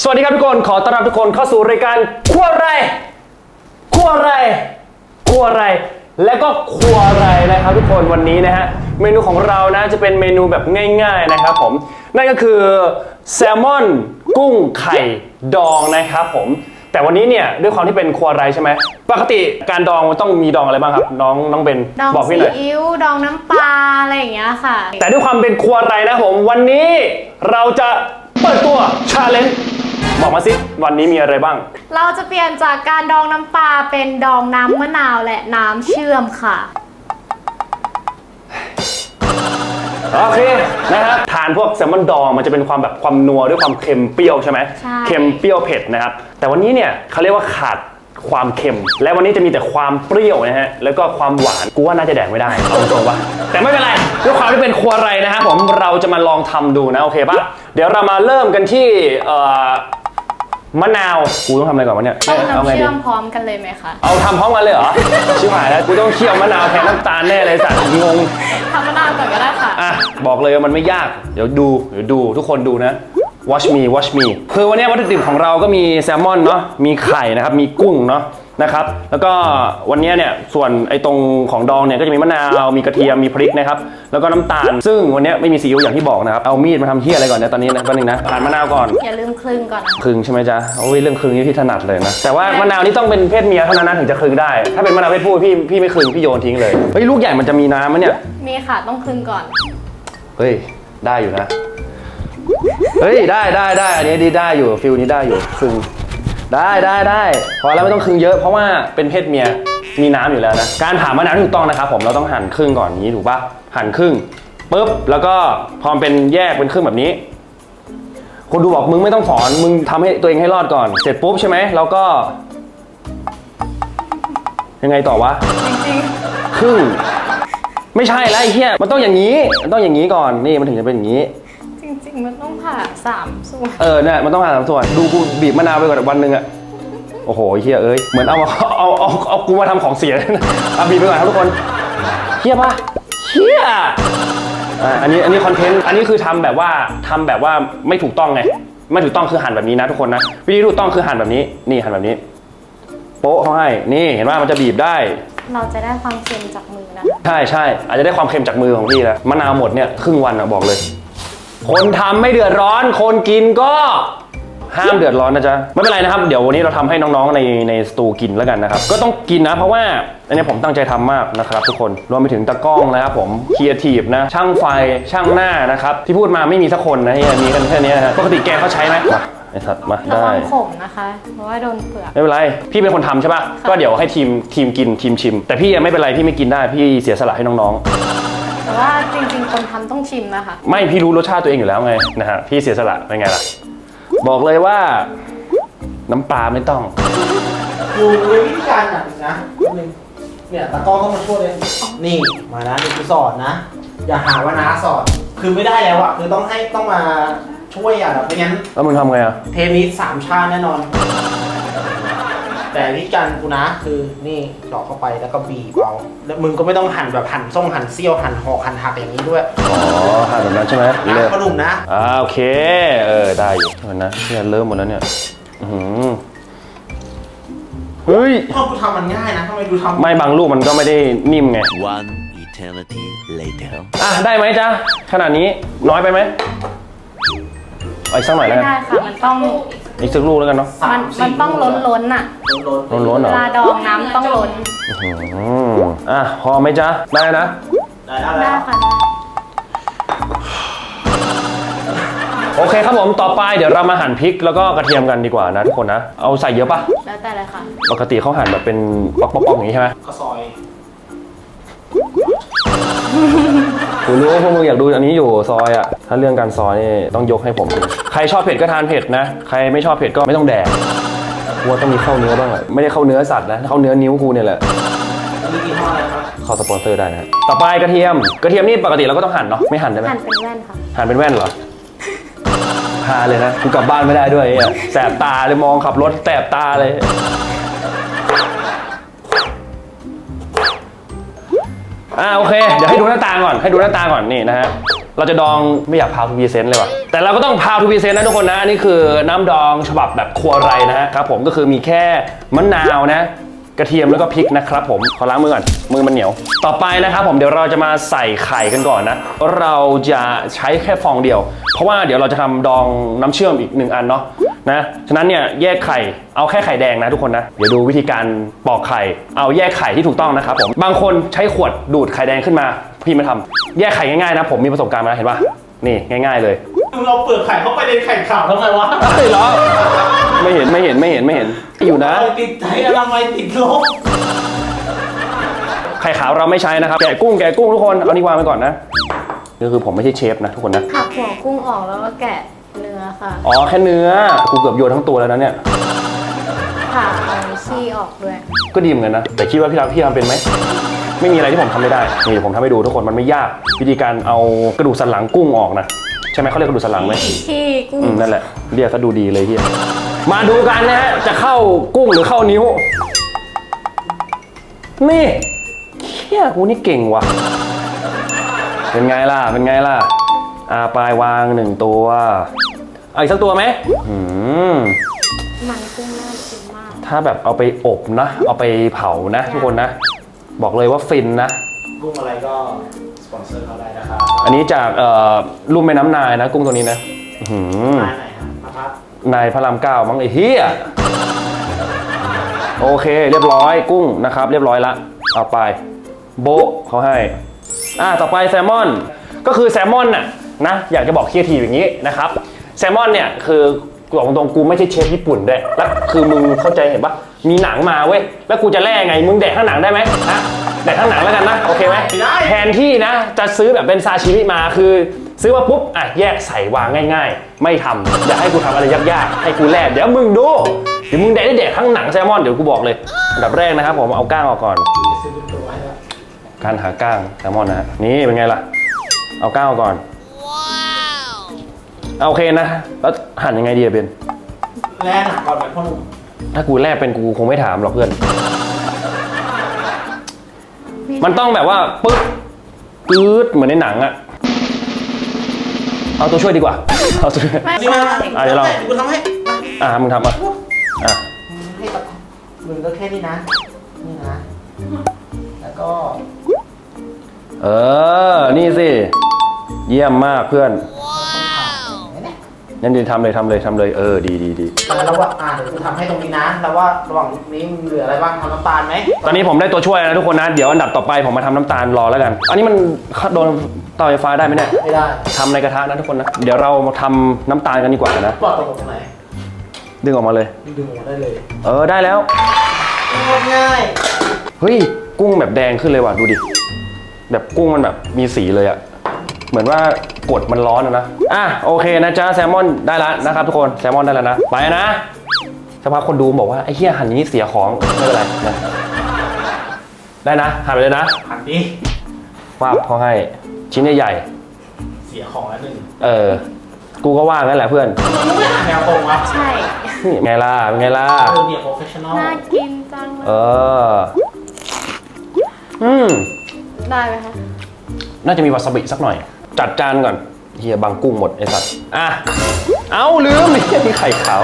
สวัสดีครับทุกคน ขอต้อนรับทุกคนเข้าสู่รายการครัวไรครัวไรครัวไร และก็ครัวไรนะครับทุกคนวันนี้นะฮะ เมนูของเรานะจะเป็นเมนูแบบง่าย ๆนะครับผม นั่นก็คือแซลมอนกุ้งไข่ดองนะครับผม แต่วันนี้เนี่ยด้วยความที่เป็นครัวไรใช่ไหม ปกติการดองมันต้องมีดองอะไรบ้างครับ น้องน้องเบนดองบอกซีพี่หน่อย อิ๊วดองน้ำปลาอะไรอย่างเงี้ยค่ะ แต่ด้วยความเป็นครัวไรนะผม วันนี้เราจะเปิดตัวชาเลนจ์ บอกมาสิวันนี้มีอะไรบ้าง เราจะเปลี่ยนจากการดองน้ำปลาเป็นดองน้ำมะนาวและน้ำเชื่อมค่ะ โอเคนะฮะทานพวกแซลมอนดองมันจะเป็นความแบบความนัวด้วยความเค็มเปรี้ยวใช่ไหมใช่ เค็มเปรี้ยวเผ็ดนะครับ แต่วันนี้เนี่ยเขาเรียกว่าขาดความเค็ม และวันนี้จะมีแต่ความเปรี้ยวนะฮะแล้วก็ความหวานกูว่าน่าจะแดกไม่ได้เอาตรงๆว่าแต่ไม่เป็นไรด้วยความที่เป็นครัวไรนะครับผมเราจะมาลองทำดูนะโอเคปะเดี๋ยวเรามาเริ่มกันที่เอ่อ มะนาว กูต้องทำอะไรก่อนวะเนี่ยเอาเอาไงน้ำดี เชื่อมพร้อมกันเลยไหมคะเอาทำพร้อมกันเลยเหรอ ชิบหายแล้ว กูต้องเคี่ยวมะนาวแทนน้ำตาลแน่เลยสัตว์งง ทำมะนาวก่อนก็ได้ค่ะ อะ บอกเลยว่ามันไม่ยาก เดี๋ยวดูเดี๋ยวดูทุกคนดูนะ watch me watch me คือวันนี้วัตถุดิบของเราก็มีแซลมอนเนาะมีไข่นะครับ มีกุ้งเนาะ นะครับ แล้วก็วันนี้เนี่ยส่วนไอ้ตรงของดองเนี่ยก็จะมีมะนาวมีกระเทียมมีพริกนะครับแล้วก็น้ำตาล ซึ่งวันนี้ไม่มีซีอิ๊วอย่างที่บอกนะครับเอามีดมาทำเฮี้ยอะไรก่อนเนี่ยตอนนี้นะแป๊บนึงนะผ่านมะนาวก่อนอย่าลืมคลึงก่อนนะคลึงใช่ไหมจ๊ะโอ้ยเรื่องคลึงนี่พี่ถนัดเลยนะแต่ว่ามะนาวนี่ต้องเป็นเพศเมียเท่านั้นนะถึงจะคลึงได้ ถ้าเป็นมะนาวเพศผู้พี่พี่ไม่คลึงพี่โยนทิ้งเลยเฮ้ยลูกใหญ่มันจะมีน้ำมั้ยเนี่ย มีค่ะต้องคลึงก่อน เฮ้ย ได้อยู่นะ เฮ้ย ได้ได้ได้ อันนี้ดีได้อยู่ ฟิลนี้ได้อยู่คลึง ได้ได้ได้พอแล้วไม่ต้องคลึงเยอะเพราะว่าเป็นเพศเมียมีน้ำอยู่แล้วนะ การผ่ามะนาวที่ถูกต้องนะครับผมเราต้องหั่นครึ่งก่อนอย่างนี้ถูกปะหั่นครึ่งปุ๊บแล้วก็พอมันเป็นแยกเป็นครึ่งแบบนี้ คนดูบอกมึงไม่ต้องสอนมึงทำให้ตัวเองให้รอดก่อน เสร็จปุ๊บใช่ไหมแล้วก็ ยังไงต่อวะจริงครึ่งไม่ใช่แล้วไอ้เหี้ยมันต้องอย่างนี้ มันต้องอย่างนี้ก่อนนี่มันถึงจะเป็นอย่างนี้ๆจริงๆ มันต้องผ่าสามส่วน เออเนี่ยมันต้องหาสามส่วน ดูกูบีบมะนาวไปก่อนวันหนึ่งอะโอ้โหไอ้เฮียเอ้ยเหมือนเอามาเอาเอาเอากูมาทำของเสียเอาบีบไปก่อนครับทุกคนเฮียปะเฮียอะอันนี้อันนี้คอนเทนต์อันนี้คือทำแบบว่าทำแบบว่าไม่ถูกต้องไงไม่ถูกต้องคือหั่นแบบนี้นะทุกคนนะวิธีถูกต้องคือหั่นแบบนี้นี่หั่นแบบนี้ โป๊ะเขาให้นี่เห็นว่ามันจะบีบได้ เราจะได้ความเค็มจากมือนะ ใช่ใช่อาจจะได้ความเค็มจากมือของพี่แล้วมะนาวหมดเนี่ยครึ่งวันอะบอกเลย คนทำไม่เดือดร้อน คนกินก็ห้ามเดือดร้อนนะจ๊ะ ไม่เป็นไรนะครับ เดี๋ยววันนี้เราทำให้น้องๆในในสตูกินแล้วกันนะครับ ก็ต้องกินนะ เพราะว่าอันนี้ผมตั้งใจทำมากนะครับ ทุกคน รวมไปถึงตะกล้องนะครับผมครีเอทีฟนะ ช่างไฟ ช่างหน้านะครับ ที่พูดมาไม่มีสักคนนะที่มีกันแค่นี้นะฮะปกติแกเขาใช้ไหมมาไอสัตว์มาระได้ วังขมนะคะ เพราะว่าโดนเปลือก ไม่เป็นไร พี่เป็นคนทำใช่ปะก็เดี๋ยวให้ทีมทีมกินทีมชิม แต่พี่ยังไม่เป็นไร พี่ไม่กินได้ พี่เสียสละให้น้องๆ แต่ว่าจริงๆ คนทำต้องชิมนะคะ ไม่พี่รู้รสชาติตัวเองอยู่แล้วไงนะฮะพี่เสียสละเป็นไงล่ะ บอกเลยว่า น้ำปลาไม่ต้อง อยู่วิธีการอะนะนิดนึงเนี่ยตะกร้อก็มาช่วยเลย นี่มานะนี่คือสอนนะ อย่าหาว่าน้าสอนคือไม่ได้แล้วอะคือต้องให้ต้องมาช่วยอะไม่งั้นแล้วมึงทำไงอะ เทปนี้สามชาติแน่นอน แต่วิธีการกูนะคือนี่เจาะเข้าไปแล้วก็บีบเอาแล้วมึงก็ไม่ต้องหั่นแบบหั่นส่งหั่นเซี่ยวหั่นหอกหั่นหักอย่างนี้ด้วยอ๋อหั่นแบบนั้นใช่ไหมนะเลิกพ่อหนุ่มนะอ่าโอเค เออได้อยู่เห็นนะเนี่ยเริ่มหมดแล้วเนี่ยอื้อหือเฮ้ย พ่อกูทำมันง่ายนะทำไมดูทำไม่บางลูกมันก็ไม่ได้นิ่มไง One eternity later. อะได้ไหมจ๊ะขนาดนี้น้อยไปไหมเอาอีกสักหน่อยไม่แล้วกัน ได้ค่ะ มันต้อง อีกสักลูกแล้วกันเนาะสามันสี่มันต้องล้นล้นๆอะ ล้นล้นๆเหรเวลาดองน้ำต้องล้น อื้อหืออะพอไหมจ๊ะ ได้นะได้แล้วได้แล้วค่ะได้โอเคครับผมต่อไปเดี๋ยวเรามาหั่นพริกแล้วก็กระเทียมกันดีกว่านะทุกคนนะ เอาใส่เยอะปะแล้วแต่เลยค่ะ ปกติเขาหั่นแบบเป็นป๊อกๆๆอย่างนี้ใช่ไหมก็ซอย กูรู้ว่าพวกมึงอยากดูอันนี้อยู่ซอยอะ ถ้าเรื่องการซอยนี่ต้องยกให้ผม ใครชอบเผ็ดก็ทานเผ็ดนะ ใครไม่ชอบเผ็ดก็ไม่ต้องแดกกูว่าต้องมีเข้าเนื้อบ้างอะไม่ได้เข้าเนื้อสัตว์นะ เข้าเนื้อนิ้วกูเนี่ยแหละอันนี้กี่ห้ออะไรครับเข้าสปอนเซอร์ได้นะ ต่อไปกระเทียม กระเทียมนี่ปกติเราก็ต้องหั่นเนาะ ไม่หั่นได้ไหมหั่นเป็นแว่นค่ะหั่นเป็นแว่นเหรอพาเลยนะ กูกลับบ้านไม่ได้ด้วยไอ้เหี้ยแสบตาเลยมองขับรถแสบตาเลย อ่าโอเค เดี๋ยวให้ดูหน้าตาก่อนให้ดูหน้าตาก่อนนี่นะฮะเราจะดองไม่อยากพาวทูพีเซนต์เลยว่ะแต่เราก็ต้องพาวทูพีเซนต์นะทุกคนนะนี่คือน้ำดองฉบับแบบครัวไรนะฮะครับผมก็คือมีแค่มะนาวนะกระเทียมแล้วก็พริกนะครับผมขอล้างมือก่อนมือมันเหนียว ต่อไปนะครับผมเดี๋ยวเราจะมาใส่ไข่กันก่อนนะ เราจะใช้แค่ฟองเดียว เพราะว่าเดี๋ยวเราจะทำดองน้ำเชื่อมอีกหนึ่งอันเนาะ นะฉะนั้นเนี่ยแยกไข่เอาแค่ไข่แดงนะทุกคนนะเดี๋ยวดูวิธีการปอกไข่เอาแยกไข่ที่ถูกต้องนะครับผมบางคนใช้ขวดดูดไข่แดงขึ้นมาพี่มาทำแยกไข่ง่ายๆนะผมมีประสบการณ์มาแล้วเห็นปะนี่ง่าย ๆ เลยมึงเราเปลือกไข่เข้าไปในไข่ขาวทำไมวะเฮ้ยเหรอไม่เห็นไม่เห็นไม่เห็นไม่เห็นอยู่นะเอาติดใจอนามัยติดลบไข่ขาวเราไม่ใช้นะครับแกะกุ้งแกะกุ้งทุกคนเอานี่วางไปก่อนนะนี่คือผมไม่ใช่เชฟนะทุกคนนะหักหัวกุ้งออกแล้วก็แกะ เนื้อค่ะอ๋อแค่เนื้อ กูเกือบโยนทั้งตัวแล้วนะเนี่ย ผ่าเอาขี้ออกด้วย ก็ดีเหมือนกันนะ แต่คิดว่าพี่ทำพี่ทำเป็นไหม ไม่มีอะไรที่ผมทำไม่ได้ นี่ผมทำให้ดูทุกคนมันไม่ยาก วิธีการเอากระดูกสันหลังกุ้งออกนะ ใช่ไหมเขาเรียกกระดูกสันหลังไหม ขี้กุ้งอืมนั่นแหละเรียกซะดูดีเลยเฮียมาดูกันนะฮะ จะเข้ากุ้งหรือเข้านิ้ว นี่เฮียกูนี่เก่งว่ะ เป็นไงล่ะ เป็นไงล่ะอาปลายวางหนึ่งตัว เอาอีกสักตัวไหมอืมมันกุ้งน่ากินมาก ถ้าแบบเอาไปอบนะ เอาไปเผานะ ทุกคนนะ บอกเลยว่าฟินนะ กุ้งอะไรก็สปอนเซอร์เขาได้นะครับอันนี้จากเอ่อลุ่มแม่น้ำนายนะ กุ้งตัวนี้นะอื้อหือมาไหนครับมาพักนายพระรามเก้ามั้งไอ้เฮียโอเค เรียบร้อยกุ้งนะครับ เรียบร้อยละเอาไป โบะเขาให้ อ่าต่อไปแซลมอน ก็คือแซลมอนน่ะนะอยากจะบอกเคียทีอย่างนี้นะครับ แซลมอนเนี่ยคือบอกตรงๆกูไม่ใช่เชฟญี่ปุ่นด้วยแล้วคือมึงเข้าใจเห็นปะมีหนังมาเว้ยแล้วกูจะแล่ไงมึงแดกข้างหนังได้ไหมฮะแดกข้างหนังแล้วกันนะโอเคไหมไม่ได้แทนที่นะจะซื้อแบบเป็นซาชิมิมาคือ ซื้อมาปุ๊บอะแยกใส่วางง่าย ๆ ไม่ทำอยากให้กูทำอะไรยากๆให้กูแลกเดี๋ยวมึงดูเดี๋ยวมึงแดกได้แดกข้างหนังแซลมอนเดี๋ยวกูบอกเลยอันดับแรกนะครับผมเอาก้างออกก่อนจะซื้อเป็นตัวให้แล้วการหาก้างแซลมอนนะฮะนี่เป็นไงล่ะ เอาก้างออกก่อน เอาโอเคนะ แล้วหั่นยังไงดีอะเบน แล่หนังก่อนไหมพ่อหนุ่มถ้ากูแลกเป็นกูคงไม่ถามหรอกเพื่อน มันต้องแบบว่าปึ๊บปื๊ดเหมือนในหนังอะเอาตัวช่วยดีกว่า เอาตัวช่วย ไม่นี่มาใช่อะเดี๋ยวเรา กูทำให้อะมึงทำอะอะให้ตะมึงก็แค่นี้นะ นี่นะ แล้วก็ เออ นี่สิ เยี่ยมมากเพื่อนเนี่ย งั้นดีทำเลยทำเลยทำเลยเออดีดีดีแล้วว่าอ่าเดี๋ยวกูทำให้ตรงนี้นะแล้วว่าระหว่างนี้มึงเหลืออะไรบ้างทำน้ำตาลไหมตอนนี้ผมได้ตัวช่วยแล้วนะทุกคนนะ เดี๋ยวอันดับต่อไปผมมาทำน้ำตาลรอแล้วกัน อันนี้มันโดนเตาไฟฟ้าได้ไหมเนี่ยไม่ได้ทำในกระทะนะทุกคนนะเดี๋ยวเรามาทำน้ำตาลกันดีกว่านะปลอดตรงตรงไหนดึงออกมาเลย ดึงออกมาได้เลยเออได้แล้วง่ายเฮ้ยกุ้งแบบแดงขึ้นเลยว่ะดูดิแบบกุ้งมันแบบมีสีเลยอะ เหมือนว่ากดมันร้อนอะนะ อะโอเคนะจ๊ะแซลมอนได้แล้วนะครับทุกคนแซลมอนได้แล้วนะ ไปนะสักพักคนดูบอกว่าไอ้เหี้ยหั่นอย่างนี้เสียของไม่เป็นไรนะได้นะหั่นไปเลยนะหันดิว่าบเขาให้ชิ้นใหญ่เสียของแล้วหนึ่งๆเออ กูก็ว่างั้นแหละเพื่อนมึงไม่หันแนวตรงวะใช่ นี่ไงล่ะเป็นไงล่ะ เออเนี่ยโปรเฟชชั่นอลน่ากินจังเลเอยอ อืม ได้ไหมคะ น่าจะมีวาซาบิสักหน่อย จัดจานก่อนเฮียบางกุ้งหมดไอ้สัตว์อะเอาลืมเฮียมีไข่ขาว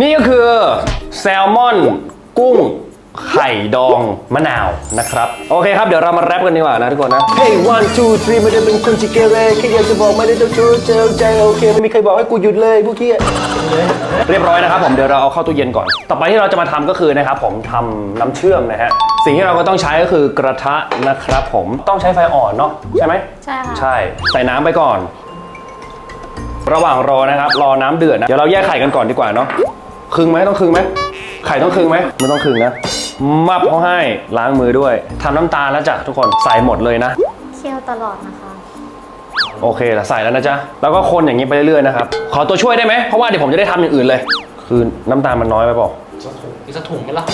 นี่ก็คือแซลมอนกุ้ง ไข่ดองมะนาวนะครับ โอเคครับ เดี๋ยวเรามาแรปกันดีกว่านะทุกคนนะ Hey one two three ไม่ได้เป็นคนที่เกเรแค่อยากจะบอกไม่ได้ต้องชูเจอใจโอเคไม่มีใครบอกให้กูหยุดเลยพวกเฮียเรียบร้อยนะครับผมเดี๋ยวเราเอาเข้าตู้เย็นก่อน ต่อไปที่เราจะมาทำก็คือนะครับผมทำน้ำเชื่อมนะฮะสิ่งที่เราก็ต้องใช้ก็คือกระทะนะครับผมต้องใช้ไฟอ่อนเนาะใช่ไหมใช่ค่ะใช่ใส่น้ำไปก่อน ระหว่างรอนะครับรอน้ำเดือดนะเดี๋ยวเราแยกไข่กันก่อนดีกว่าเนาะครึ่งไหมต้องครึ่งไหมไข่ต้องครึ่งไหมไม่ต้องครึ่งนะ มับเขาให้ล้างมือด้วยทำน้ำตาลแล้วจ้ะทุกคนใส่หมดเลยนะ เคี่ยวตลอดนะคะ โอเคละใส่แล้วนะจ๊ะ แล้วก็คนอย่างนี้ไปเรื่อยๆนะครับ ขอตัวช่วยได้ไหม เพราะว่าเดี๋ยวผมจะได้ทำอย่างอื่นเลย คือน้ำตาลมันน้อยไปเปล่าจะถุงอีกสักถุงไหมล่ะ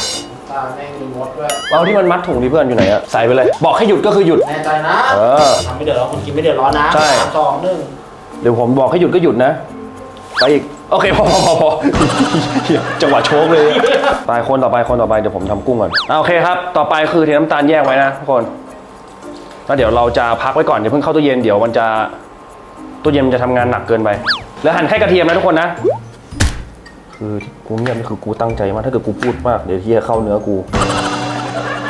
ตาแม่งมีมดด้วย เอาที่มันมัดถุงที่เพื่อนอยู่ไหนอะใส่ไปเลย บอกให้หยุดก็คือหยุด แน่ใจนะเออ ทำไม่เดือดร้อนคนกินไม่เดือดร้อนนะใช่ สามสองหนึ่งเดี๋ยวผมบอกให้หยุดก็หยุดนะ ไปอีก โอเคพอพอพอพอเหี้ยจังหวะโชกเลยไปคนต่อไปคนต่อไปเดี๋ยวผมทำกุ้งก่อนอะโอเคครับ ต่อไปคือเทน้ำตาลแยกไว้นะทุกคนแล้วเดี๋ยวเราจะพักไว้ก่อนอย่าเพิ่งเข้าตู้เย็นเดี๋ยวมันจะตู้เย็นมันจะทำงานหนักเกินไป แล้วหั่นแค่กระเทียมนะทุกคนนะ คือที่กูเงียบนี่คือกูตั้งใจมากถ้าเกิดกูพูดมากเดี๋ยวเฮียเข้าเนื้อกู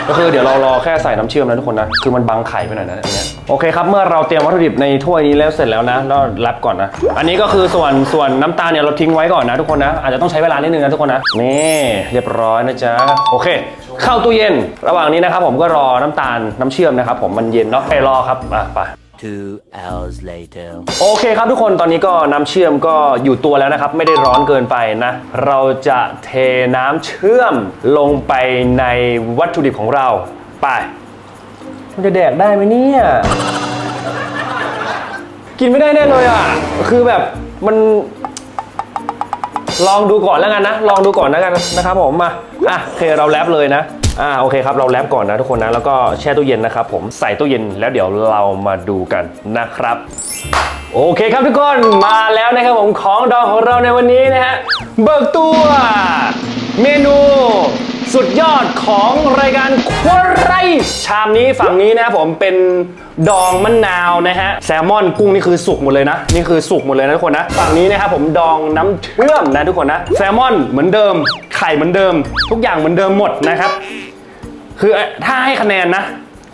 ก็คือเดี๋ยวเรารอแค่ใส่น้ำเชื่อมนะทุกคนนะ คือมันบังไข่ไปหน่อยนะอันเนี้ย โอเคครับ เมื่อเราเตรียมวัตถุดิบในถ้วยนี้แล้วเสร็จแล้วนะแล้วรับก่อนนะ อันนี้ก็คือส่วนส่วนน้ำตาลเนี่ยเราทิ้งไว้ก่อนนะทุกคนนะ อาจจะต้องใช้เวลานิดนึงนะทุกคนนะ นี่เรียบร้อยนะจ๊ะ โอเค เข้าตู้เย็น ระหว่างนี้นะครับผมก็รอน้ำตาลน้ำเชื่อมนะครับผมมันเย็นเนาะไปรอครับอะไป Two hours later. โอเคครับทุกคนตอนนี้ก็น้ำเชื่อมก็อยู่ตัวแล้วนะครับ ไม่ได้ร้อนเกินไปนะ เราจะเทน้ำเชื่อมลงไปในวัตถุดิบของเราไป มันจะแดกได้ไหมเนี่ย กินไม่ได้แน่เลยอะ คือแบบมัน ลองดูก่อนแล้วกันนะ ลองดูก่อนแล้วกันนะครับผมมา อะโอเคเราแรปเลยนะ อ่าโอเคครับเราแรปก่อนนะทุกคนนะ แล้วก็แช่ตู้เย็นนะครับผม ใส่ตู้เย็นแล้วเดี๋ยวเรามาดูกันนะครับ โอเคครับทุกคน มาแล้วนะครับผมของดองของเราในวันนี้นะฮะ เบิกตัว เมนู สุดยอดของรายการควไรชามนี้ฝั่งนี้นะครับผมเป็นดองมะนาวนะฮะแซลมอนกุ้งนี่คือสุกหมดเลยนะนี่คือสุกหมดเลยนะทุกคนนะฝั่งนี้นะครับผมดองน้ำเชื่อมนะทุกคนนะแซลมอนเหมือนเดิม ไข่เหมือนเดิม ทุกอย่างเหมือนเดิมหมดนะครับ คือถ้าให้คะแนนนะ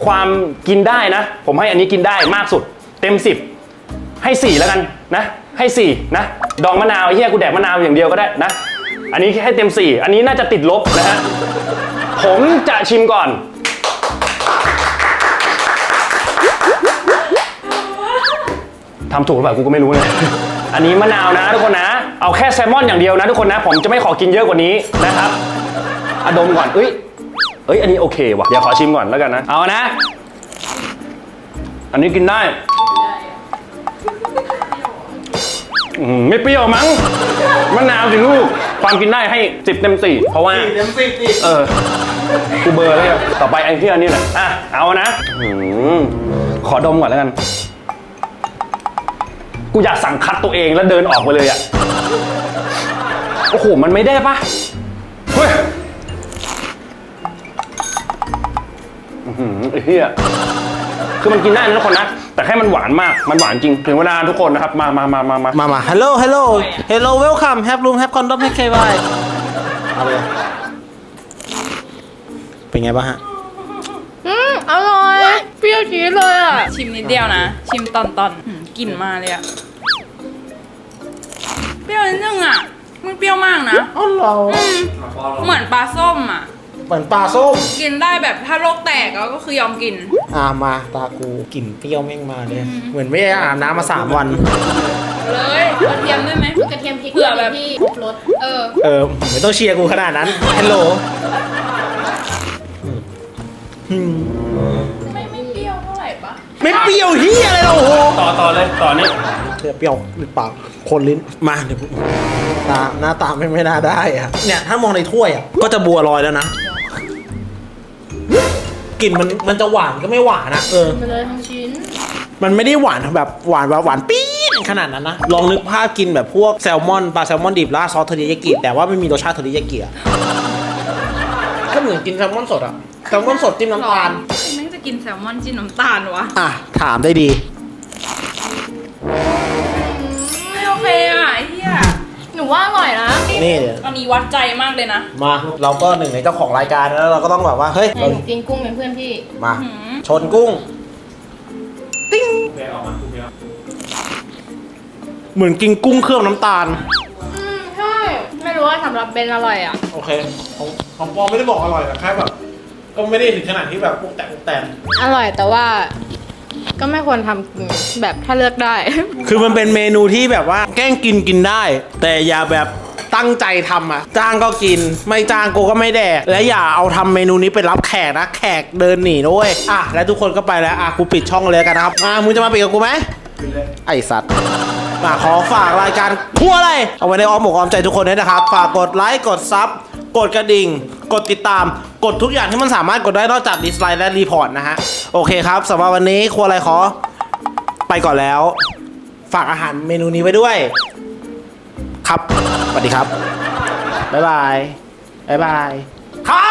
ความกินได้นะ ผมให้อันนี้กินได้มากสุด เต็ม 10 ให้ 4 แล้วกันนะ ให้ 4 นะ ดองมะนาวไอ้เหี้ยกูแดกมะนาวอย่างเดียวก็ได้นะ อันนี้ให้เต็ม 4 อันนี้น่าจะติดลบนะฮะ ผมจะชิมก่อน ทำถูกหรือเปล่ากูก็ไม่รู้เลยอันนี้มะนาวนะทุกคนนะ เอาแค่แซลมอนอย่างเดียวนะทุกคนนะ ผมจะไม่ขอกินเยอะกว่านี้นะครับอะดมก่อนเอ้ยเอ้ย อันนี้โอเคว่ะ เดี๋ยวขอชิมก่อนแล้วกันนะ เอานะ อันนี้กินได้ ไม่เปรี้ยวมั้งมะนาวสิลูกความกินได้ให้สิบเต็มสี่เพราะว่า สี่เต็มสิบดิเออ กูเบลอร์แล้วเนี่ยต่อไปไอ้ที่อันนี้แหละอะ เอานะอืมขอดมก่อนแล้วกัน กูอยากสั่งคัดตัวเองแล้วเดินออกไปเลยอะ โอ้โห มันไม่ได้ปะเฮ้ยอื้อหือไอ้เหี้ย คือมันกินได้นะทุกคนนะ แต่แค่มันหวานมาก มันหวานจริง ถึงเวลาทุกคนนะครับ มามามามามามามา hello hello hello welcome have room have condom have KY เอาเลยเป็นไงบ้างฮะ อืมอร่อย เปรี้ยวจี๊ดเลยอะ ชิมนิดเดียวนะ ชิมตอนตอนๆหืมกลิ่นมาเลยอะเปรี้ยวนิดนึงอะไม่เปรี้ยวมากนะ อ๋อเหราอืม เหมือนปลาส้มอะ เหมือนปลาส้ม กินได้แบบถ้าโลกแตกแล้วก็คือยอมกิน อ่ามาตากูกลิ่นเปรี้ยวแม่งมาเลย เหมือนไม่ได้อาบน้ำมาสามวัน เลยกระเทียมด้วยไหม กระเทียมพริกเผื่อแบบ ที่ครบรสเออ เออไม่ต้องเชียร์กูขนาดนั้นฮัลโหลไม่ไม่เปรี้ยวเท่าไหร่ปะไม่เปรี้ยวเฮียอะไรหรอกโอ้โหต่อต่อเลยต่อนี้เปรี้ยวหรือเปล่าคนลิ้นมาเดี๋ยวกูตาหน้าตาไม่ไม่น่าได้อะเนี่ยถ้ามองในถ้วยอะก็จะบัวลอยแล้วนะ กลิ่นมันมันจะหวานก็ไม่หวานนะเออ ไปเลยทั้งชิ้น มันไม่ได้หวานแบบหวานแบบหวานปี๊ดขนาดนั้นนะ ลองนึกภาพกินแบบพวกแซลมอนปลาแซลมอนดิบราดซอสเทอริยากิแต่ว่าไม่มีรสชาติเทอริยากิอะก็เหมือนกินแซลมอนสดอะแซลมอนสดจิ้มน้ำตาล แม่งจะกินแซลมอนจิ้มน้ำตาลวะอะ ถามได้ดี ไม่โอเคอะไอ้เหี้ยหนูว่าอร่อย นะนี่เดี๋ยวตอนนี้วัดใจมากเลยนะ มาเราก็หนึ่งในเจ้าของรายการแล้วเราก็ต้องแบบว่าเฮ้ยให้หนูกินกุ้งเป็นเพื่อนพี่ มา หืมชนกุ้งติ้งเหมือนกินกุ้งเครื่องน้ำตาล อืมใช่ ไม่รู้ว่าสำหรับเบนอร่อยอะ โอเค ของของปอไม่ได้บอกอร่อยแต่แค่แบบ ก็ไม่ได้ถึงขนาดที่แบบพวกแตกพวกแตนอร่อยแต่ว่า ก็ไม่ควรทำกินแบบถ้าเลือกได้ คือมันเป็นเมนูที่แบบว่าแกล้งกินกินได้ แต่อย่าแบบ ตั้งใจทำอะ จ้างก็กิน ไม่จ้างกูก็ไม่แดก และอย่าเอาทำเมนูนี้ไปรับแขกนะ แขกเดินหนีด้วยอะ แล้วทุกคนก็ไปแล้ว อะ กูปิดช่องเลยกันนะครับ อะ มึงจะมาปิดกับกูไหมไอสัตว์มาขอฝากรายการพัวอะไร เอาไว้ในอ้อมอกอ้อมใจทุกคนด้วยนะครับ ฝากกดไลค์ กดซับ กดกระดิ่ง กดติดตาม กดทุกอย่างที่มันสามารถกดได้นอกจากดิสไลค์และรีพอร์ตนะฮะ โอเคครับสำหรับวันนี้ครัวอะไรขอ ไปก่อนแล้ว ฝากอาหารเมนูนี้ไว้ด้วย ครับ สวัสดีครับ บ๊ายบาย บ๊ายบายครับ